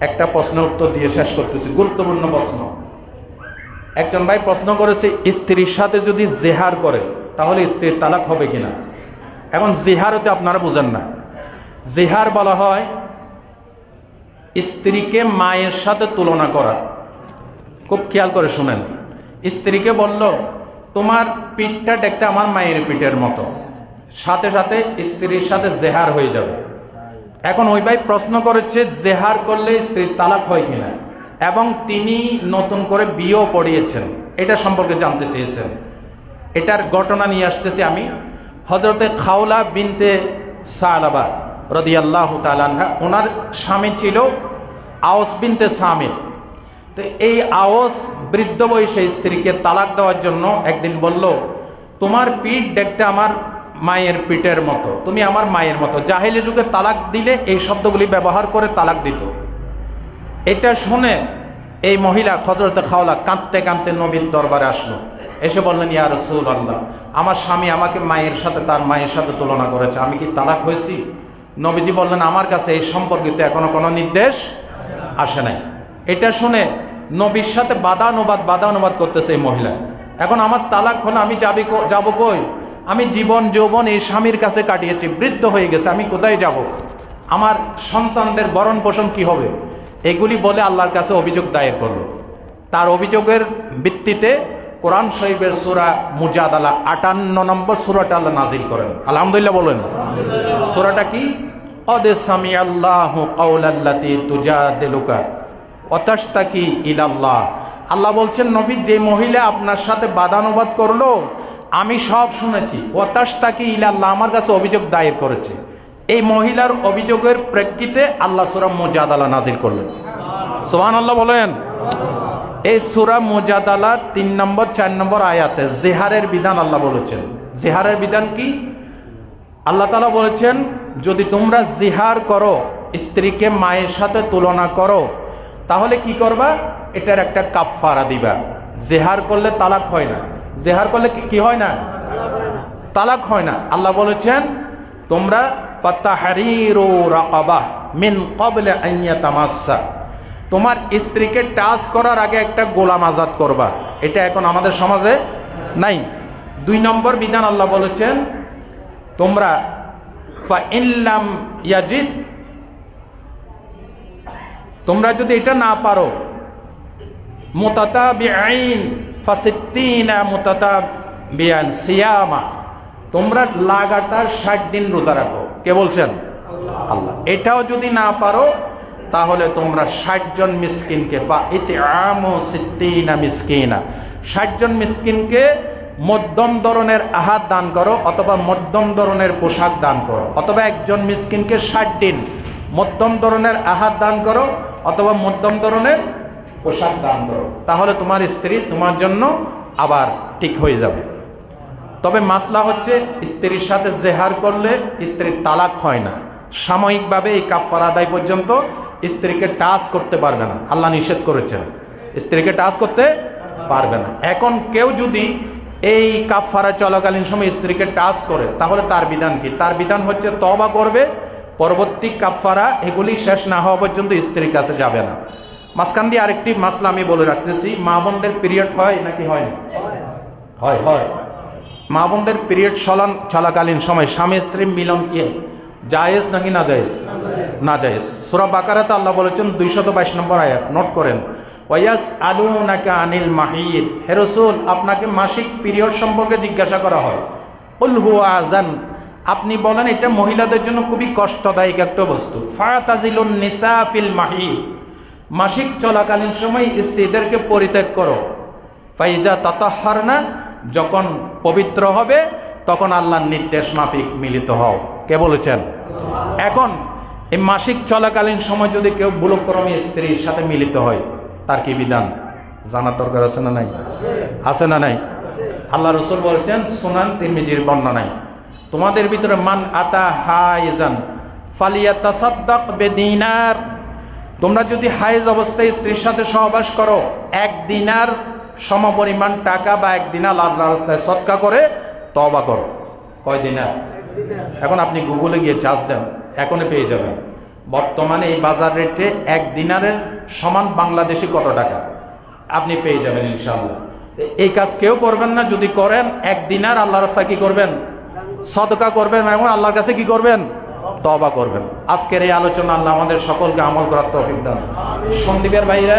একটা প্রশ্নের উত্তর দিয়ে শেষ করতেছি। গুরুত্বপূর্ণ প্রশ্ন। একজন ভাই প্রশ্ন করেছে, স্ত্রীর সাথে যদি জেহার করে, তাহলে স্ত্রীর তালাক হবে কিনা? এখন জেহারতে আপনারা বুঝেন না। জেহার বলা হয়, স্ত্রীকে মায়ের সাথে তুলনা করা। খুব খেয়াল করে শুনেন। স্ত্রীকে বলল, তোমার পিঠটা দেখতে আমার মায়ের পিঠের মতো। সাথে সাথে স্ত্রীর সাথে জেহার হয়ে যাবে। এখন ওই ভাই প্রশ্ন করেছে জেহার করলে স্ত্রীর তালাক হয় কিনা? এবং তিনি নতুন করে বিয়েও পড়িয়েছেন। এটা সম্পর্কে জানতে চেয়েছেন। এটার ঘটনা নিয়ে আসতেছি আমি। হজরতে খাওলা বিনতে সালাবা রদি আল্লাহ তালানহা ওনার স্বামী ছিল আওস বিনতে সামে তো এই আওস বৃদ্ধ বয়সে স্ত্রীকে তালাক দেওয়ার জন্য একদিন বলল, তোমার পিঠ দেখতে আমার মায়ের পিঠের মতো। তুমি আমার মায়ের মতো। জাহেলি যুগে তালাক দিলে এই শব্দগুলি ব্যবহার করে তালাক দিত। এটা শুনে এই মহিলা খজরতে খাওলা কাঁদতে কাঁদতে নবীর দরবারে আসলো। এসে বললেন, ইয়া রসুল আল্লাহ আমার স্বামী আমাকে মায়ের সাথে, তার মায়ের সাথে তুলনা করেছে। আমি কি তালাক হয়েছি? নবীজি বললেন, আমার কাছে এই সম্পর্কিত এখনও কোনো নির্দেশ আসে নাই। এটা শুনে নবীর সাথে বাদানুবাদ বাদানুবাদ করতেছে এই মহিলা। এখন আমার তালাক হলে, আমি যাবি যাব কই? আমি জীবন যৌবন এই স্বামীর কাছে কাটিয়েছি, বৃদ্ধ হয়ে গেছে, আমি কোথায় যাব? আমার সন্তানদের বরণ পোষণ কি হবে? এগুলি বলে আল্লাহর কাছে অভিযোগ দায়ের করল। তার অভিযোগের ভিত্তিতে কোরআন শরীফের সুরা মুজাদ আলা আটান্ন নম্বর সুরাটা আল্লাহ নাজিল করেন। আলহামদুলিল্লাহ বলেন। সুরাটা কি? অদে সামি আল্লাহ কৌলাল্লাতি তুজাদেলুকা অতাস্তাকি ইলাল্লাহ। আল্লাহ বলছেন, নবী, যে মহিলা আপনার সাথে বাদানুবাদ করল আমি সব শুনেছি। অতাস্তাকি ইলাল্লাহ আমার কাছে অভিযোগ দায়ের করেছে। এই মহিলার অভিযোগের প্রেক্ষিতে আল্লাহ সুরা মুজাদালা নাজিল করলেন। সোহান আল্লাহ বলেন, এই সুরা মুজাদালা তিন নম্বর, চার নম্বর আয়াতে জেহারের বিধান আল্লাহ বলেছেন। জেহারের বিধান কি? আল্লাহ তালা বলেছেন, যদি তোমরা জিহার করো, স্ত্রীকে মায়ের সাথে তুলনা করো, তাহলে কি করবা? এটার একটা কাফফারা দিবা। জেহার করলে তালাক হয় না। জেহার করলে কি- হয় না? তালাক হয় না। আল্লাহ বলেছেন, তোমরা মিন ক্বাবলি আন ইয়াতামাসসা। তোমার স্ত্রীকে টাচ করার আগে একটা গোলাম আজাদ করবা। এটা এখন আমাদের সমাজে নাই। দুই নম্বর বিধান আল্লাহ বলেছেন, তোমরা ফা ইল্লাম ইয়াজিদ, তোমরা যদি এটা না পারো মুতাতাবিআইন ফাসিত্তিনা মুতাতাবিআন সিয়ামা। তোমরা লাগাতার ষাট দিন রোজা রাখো। কে বলছেন? আল্লাহ। এটাও যদি না পারো, তাহলে তোমরা ষাট জন মিসকিনকে বা ইতে আমো সিদ্দিনা মিসকিনা। ষাট জন মিসকিনকে মধ্যম ধরনের আহার দান করো অথবা মধ্যম ধরনের পোশাক দান করো। অথবা একজন মিসকিনকে ষাট দিন মধ্যম ধরনের আহার দান করো অথবা মধ্যম ধরনের পোশাক দান করো। তাহলে তোমার স্ত্রী তোমার জন্য আবার ঠিক হয়ে যাবে। তবে মাসলা হচ্ছে, স্ত্রীর সাথে জেহার করলে স্ত্রীর তালাক হয় না। সাময়িকভাবে এই কাফার আদায় পর্যন্ত স্ত্রীকে টাচ করতে পারবে না। আল্লাহ নিষেধ করেছেন। স্ত্রীকে টাচ করতে পারবে না। এখন কেউ যদি এই কাফারা চলাকালীন সময় স্ত্রীকে টাচ করে, তাহলে তার বিধান কি? তার বিধান হচ্ছে তবা করবে, পরবর্তী কাফারা এগুলি শেষ না হওয়া পর্যন্ত স্ত্রীর কাছে যাবে না। মাঝখান দিয়ে আরেকটি মাসলা আমি বলে রাখতেছি মা বোনদের পিরিয়ড হয় নাকি হয় হয় হয়। মা বোনদের পিরিয়ড চলান চলাকালীন সময় স্বামী স্ত্রী মিলন কি? জায়েজ নাকি না জায়েজ? না জায়েজ। সুরা বাকারাতে আল্লাহ বলেছেন দুইশত বাইশ নম্বর আয়াত নোট করেন ওয়াস আলু নাকা আনিল মাহিদ হে রসুল আপনাকে মাসিক পিরিয়ড সম্পর্কে জিজ্ঞাসা করা হয়। উল আজান আপনি বলেন এটা মহিলাদের জন্য খুবই কষ্টদায়ক একটা বস্তু। ফাতাজিলুন নিসা ফিল মাহিদ মাসিক চলাকালীন সময় স্ত্রীদেরকে পরিত্যাগ করো। ফাইজা ততহার না যখন পবিত্র হবে, তখন আল্লাহর নির্দেশ মাফিক মিলিত হও। কে বলেছেন? এখন, এই মাসিক চলাকালীন সময় যদি কেউ বুলক্রমে স্ত্রীর সাথে মিলিত হয়, তার কি বিধান? জানা দরকার আছে না নাই? আছে না নাই? আল্লাহ রসুল বলছেন, সুনান তিরমিজির বর্ণনায়, তোমাদের ভিতরে মান আতা হাইজান ফালিয়া তাসাদ্দাক বেদিনার। তোমরা যদি হায়েজ অবস্থায় স্ত্রীর সাথে সহবাস করো এক দিনার সমপরিমাণ টাকা বা একদিন দিনার রাস্তায় সৎকা করে তবা করো। কয় দিনার এখন আপনি গুগলে গিয়ে চার্জ দেন এখনই পেয়ে যাবেন। বর্তমানে এই বাজার রেটে এক দিনারের সমান বাংলাদেশি কত টাকা? আপনি পেয়ে যাবেন ইনশাআল্লাহ। এই কাজ কেউ করবেন না যদি করেন এক দিনার আল্লাহ রাস্তা কি করবেন? সদকা করবেন এবং আল্লাহর কাছে কি করবেন? তবা করবেন। আজকের এই আলোচনা আল্লাহ আমাদের সকলকে আমল করার তৌফিক দান। সন্দীপের ভাইরা